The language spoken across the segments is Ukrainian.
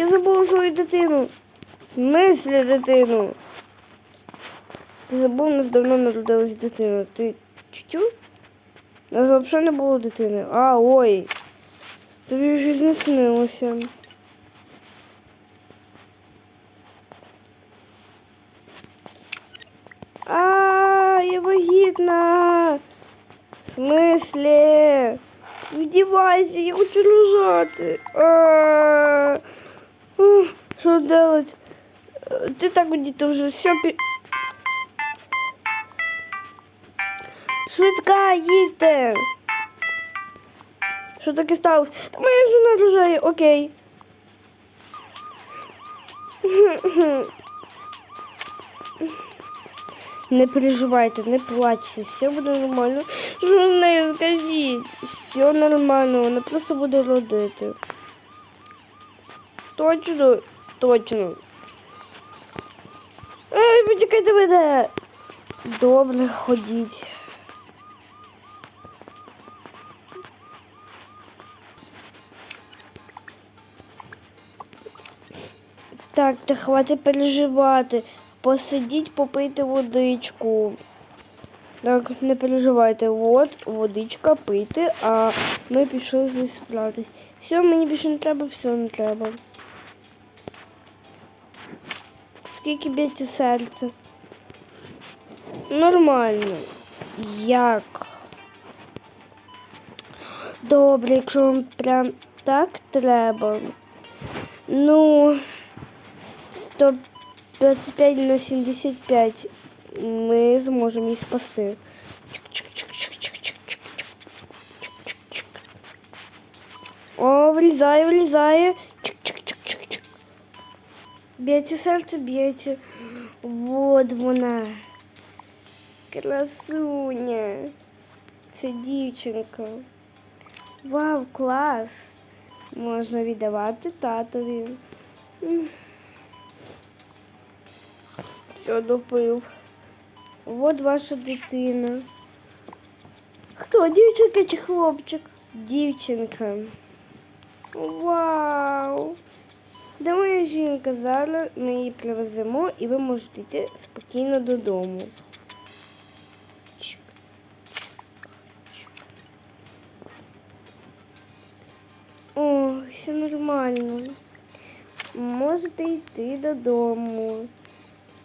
Я забула свою дитину. В смислі дитину? Ти забув, у нас давно народилась дитина. Ти чутю? У нас взагалі не було дитини. А, ой. Тобі щось не снилося. А, я вагітна. В смислі? Вдівайся, я хочу лежати. А, Що делать? Е, Ти так діти вже все. Швидка, їдьте. Що таке сталося? Та моя жена рожає, окей. Не переживайте, не плачте, все буде нормально. Що нею скажіть? Все нормально, вона просто буде родити. Точно, точно. Ей, почекайте мене. Добре, ходіть. Так, та хватить переживати. Посидіть, попийте водичку. Так, не переживайте. От, водичка, пийте, а ми пішли здесь справитись. Все, мені більше не треба, все не треба. Скільки б'ється серце? Нормально. Як? Добре, якщо вам прям так треба. Ну, 125 на 75 ми зможемо її спасти. О, вилізає, вилізає. Б'ється серце, б'ється. Вот вона. Красуня. Це дівчинка. Вау, клас. Можна віддавати татові. Все, допив. Вот ваша дитина. Хто, дівчинка чи хлопчик? Дівчинка. Вау! Де моя жінка? Зараз ми її привеземо і ви можете йти спокійно додому. О, все нормально. Можете йти додому.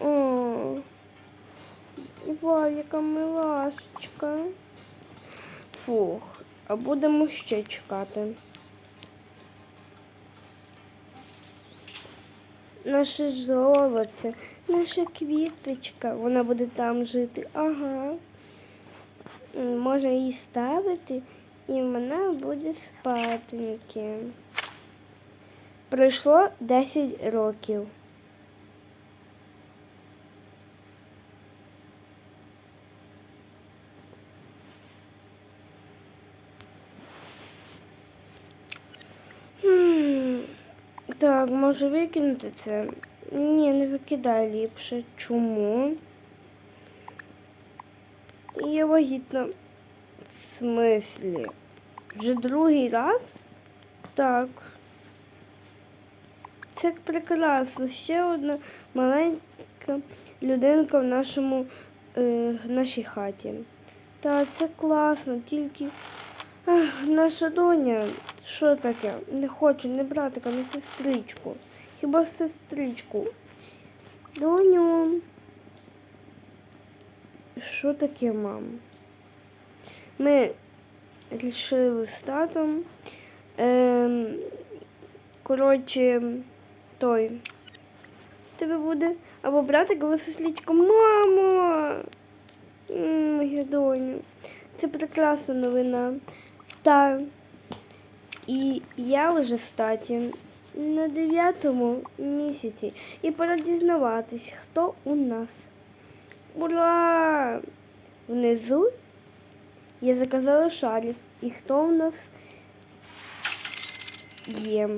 О, Вау, яка милашечка. Фух, а будемо ще чекати. Наше золоце, наша квіточка, вона буде там жити. Ага. Можна її ставити, і вона буде спатеньки. Пройшло 10 років. М, Так, може викинути це? Ні, не викидай ліпше. Чому? Я вагітна. В смислі? Вже другий раз? Так. Це прекрасно. Ще одна маленька людинка в нашому е, нашій хаті. Та це класно, тільки Наша доня, що таке? Не хочу не братика, не сестричку. Хіба сестричку? Доню. Що таке, мам? Ми рішили з татом. Ем, коротше, той. Тебе буде або братик, або сестричка. Мамо! Моя доню. Це прекрасна новина. Та і я вже статі на дев'ятому місяці і пора дізнаватись, хто у нас. Ура! Внизу я заказала шарик. І хто у нас є?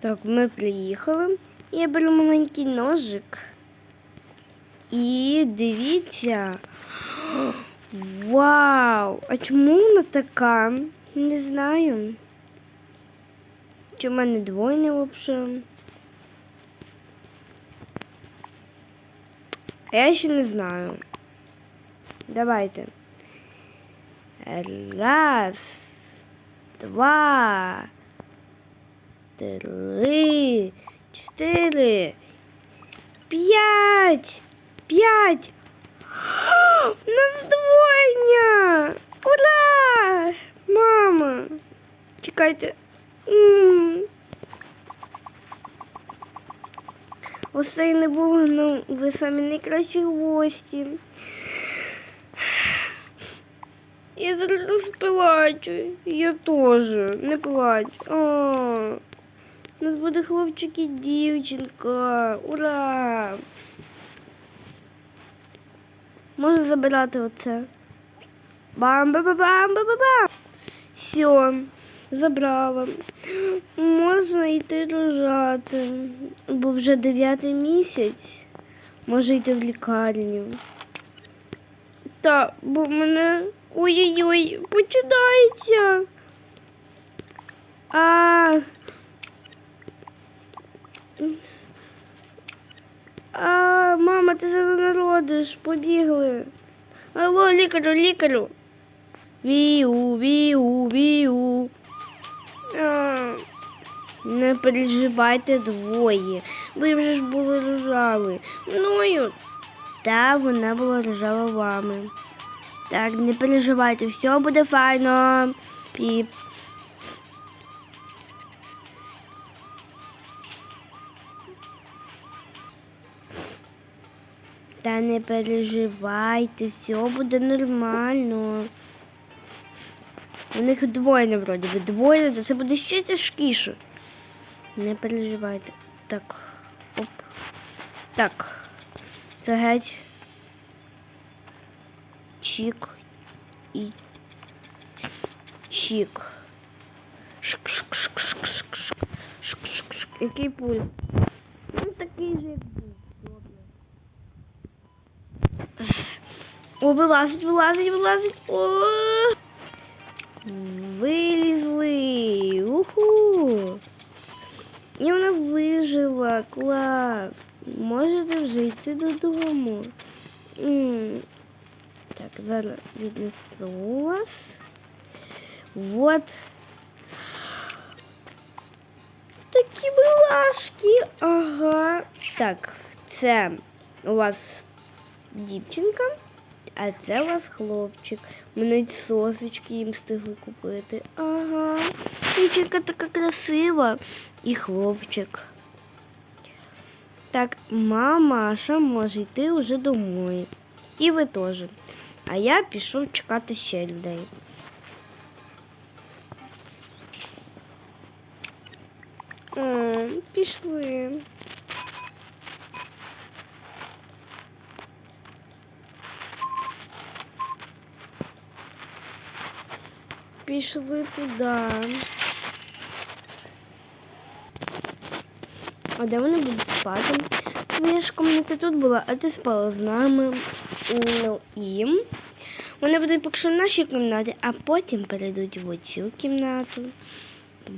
Так, ми приїхали. Я беру маленький ножик. І дивіться. Вау! А чому вона така? Не знаю. Чи в мене двойне взагалі? Я ще не знаю. Давайте. Раз, два, три, чотири, п'ять, п'ять. Нас двойня! Ура! Мама! Чекайте. М. Оце і не було, ну ви самі найкращі гості. Я зараз розплачу. Я теж. Не плач. О, у нас буде хлопчик і дівчинка. Ура! Можна забирати оце. бам ба ба бам ба ба бам Все, забрала. Можна йти рожати, бо вже дев'ятий місяць. Може йти в лікарню. Та, бо мене ой-ой-ой, починається. А. А, мама, ти зараз народиш, побігли. Алло, лікарю, лікарю. Віу, віу, віу. А, не переживайте двоє. Ви вже ж були рожали. Мною. Та вона була рожала вами. Так, не переживайте, все буде файно. Піп. Та не переживайте, все буде нормально. У них двоє вроді би двоє, то це буде ще тяжкіше. Не переживайте. Так. Оп. Так. Це геть. Чік і чік. Шк-шк-шк-шк-шк-шк. Шк-шк-шк. Який пуль? Ну такий же як був. Добре. О, вилазить, вилазить, вилазить. О! Вилізли. Уху. І вона вижила. Клас. Можете вже йти додому. М. Так, зараз віднесу вас. Вот. Такі милашки. Ага. Так, це у вас дівчинка, а це у вас хлопчик. Ми сосочки їм встигли купити. Ага. Дівчинка така красива. І хлопчик. Так, мамаша може йти вже домой. І ви теж. А я пішов чекати ще людей. О, пішли. Пішли туди. А де вони будуть спати? Твоя ж комната тут була, а ти спала з нами. Ну і вони будуть поки що в нашій кімнаті, а потім перейдуть в оцю кімнату.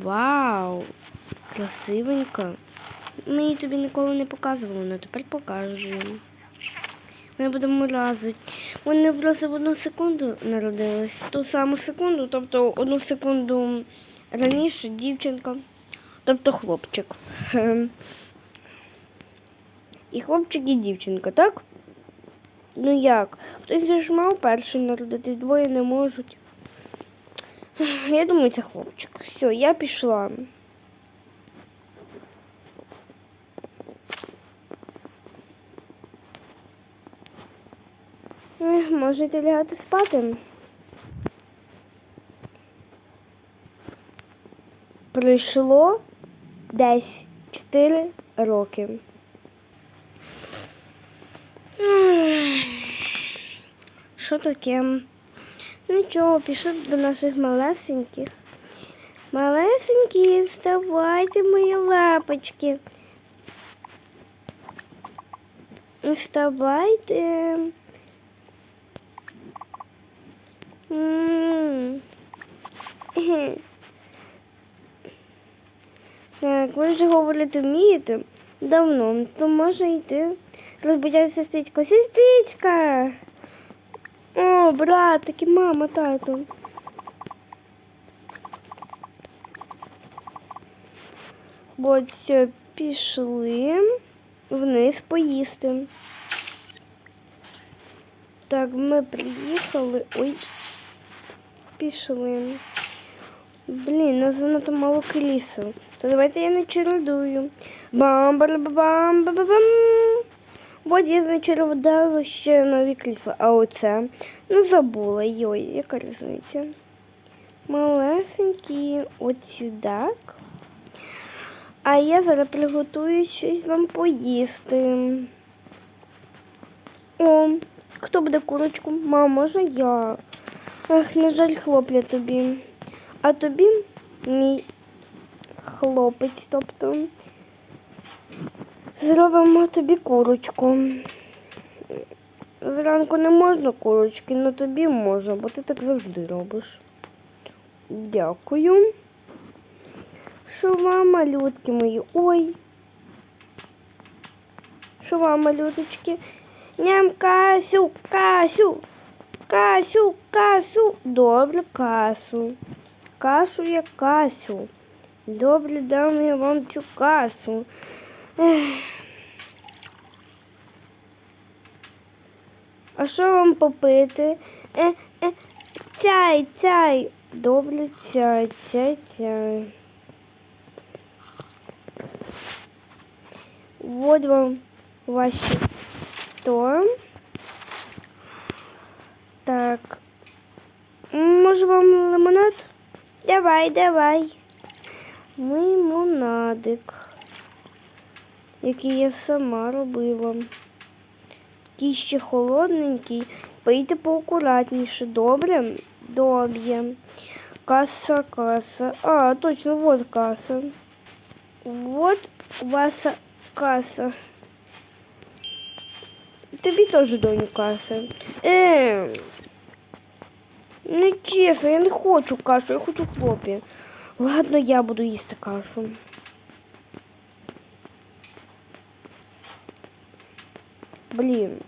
Вау! Красивенько. Ми її тобі ніколи не показували, але тепер покажу. Ми будемо разом. Вони просто в одну секунду народились. Ту саму секунду, тобто одну секунду раніше дівчинка, тобто хлопчик. І хлопчик, і дівчинка, так? Ну як? Хтось же ж мав перший народитись, двоє не можуть. Я думаю, це хлопчик. Все, я пішла. Можете лягати спати. Пройшло десь 4 роки. Що таке? Нічого, пішли до наших малесеньких. Малесенькі, вставайте, мої лапочки. Вставайте. Ехе. ви вже говорити вмієте давно, то можна йти розбудяти сестричку. Сестричка! О, братики, мама, тато. От все, пішли вниз поїсти. Так, ми приїхали. Ой. Пішли. Блін, нас занадто мало крісел. То давайте я начередую. бам ба бам ба ба бам От я начередила ще нові крісла. А оце ну забула. Йой, яка різниця? Малесенькі от сюди. А я зараз приготую щось вам поїсти. О, хто буде курочку? Мама, можна я? Ех, на жаль, хлопля тобі. А тобі мій хлопець, тобто зробимо тобі курочку. Зранку не можна курочки, але тобі можна, бо ти так завжди робиш. Дякую. Що вам, малютки мої? Ой. Що вам, малюточки? Ням касю, касю, касю, касу. Добре, касу. Кашу я касю. Добре, дам я вам цю касу. А що вам попити? Е, е, цяй, цяй. Добре, цяй, цяй, цяй. Вот вам ваші то. Так. Може вам лимонад? Давай, давай. Лимонадик. Який я сама робила. Такий ще холодненький. Пийте поакуратніше. Добре? Добре. Каса, каса. А, точно, вот каса. Вот ваша каса. Тобі теж доню каса. Е, не чесно, я не хочу кашу, я хочу хлоп'я. Ладно, я буду їсти кашу. Блін.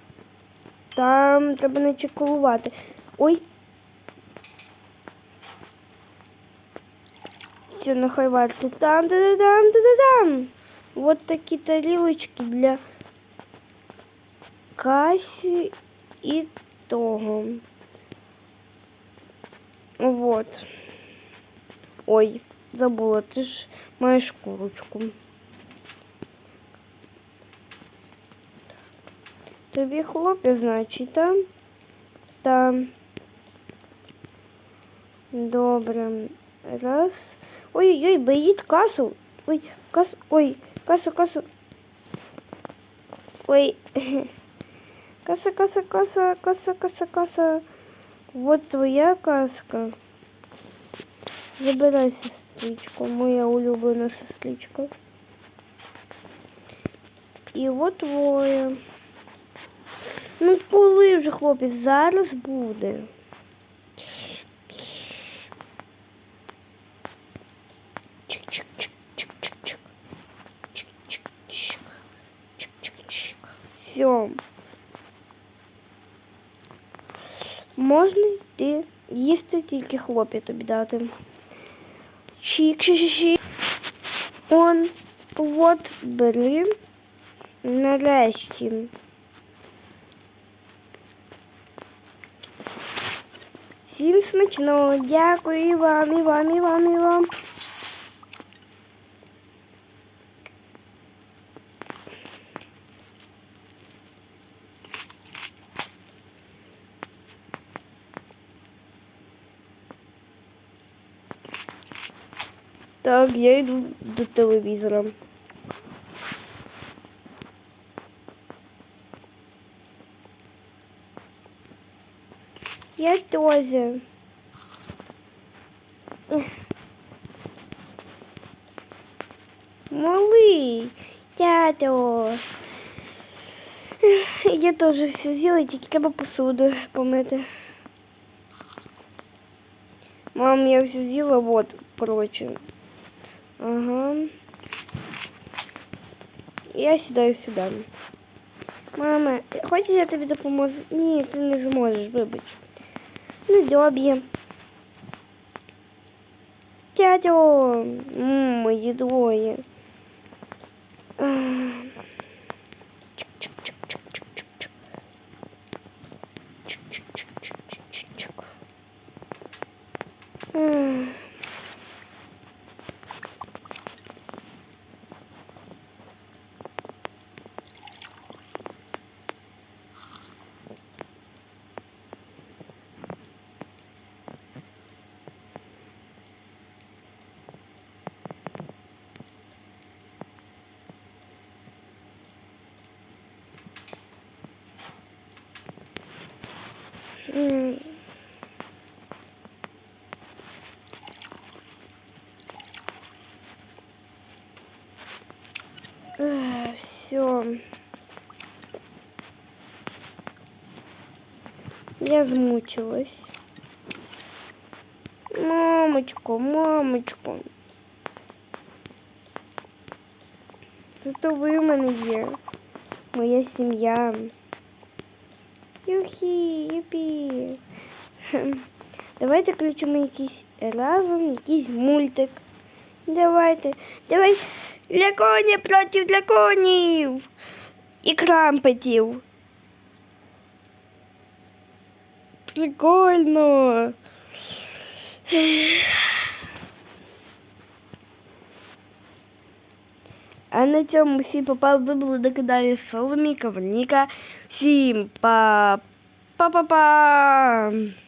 Там треба не чекувати. Ой. Все, нехай варто. Там, там, там, там, там. Вот такі тарілочки для касі і того. Вот. Ой, забула, ти ж маєш курочку. Тобі хлопець, значить, там? Там. Добре. Раз. Ой-ой-ой, боїть касу. Ой, касу. Ой, касу, касу. Ой. Каса, каса, каса, каса, каса, каса. Вот твоя каска. Забирай сестричку, моя улюблена сестричка. І от твоє. Ну, коли вже хлопець зараз буде. Чик-чик-чик-чик-чик-чик. Чик-чик-чик. Чик-чик-чик. Все. Можна йти їсти тільки хлоп'я тобі дати. Чик, чик, чик. Он, от, бери. Нарешті. Всім смачного. Дякую і вам, і вам, і вам, і вам. Так, я йду до телевізора. Я тоже. Малий, тято. Я теж все з'їла, тільки треба посуду помити. Мам, я все з'їла, вот, короче. Ага. І я сідаю сюди. Мама, хочеш я тобі допоможу? Ні, ти не зможеш, вибач. Ну, добре. Дядю, М, мої двоє. Все. Я змучилась. Мамочка, мамочка. Зато ви в мене є. Моя сім'я Юхі, юпі. Хм. Давайте включимо якийсь разом, якийсь мультик. Давайте. Давай драконі проти драконів. І крампетів. Прикольно. А на цьому всі попали ви були до каналі Соломіка Верніка. Всім па Ba ba ba.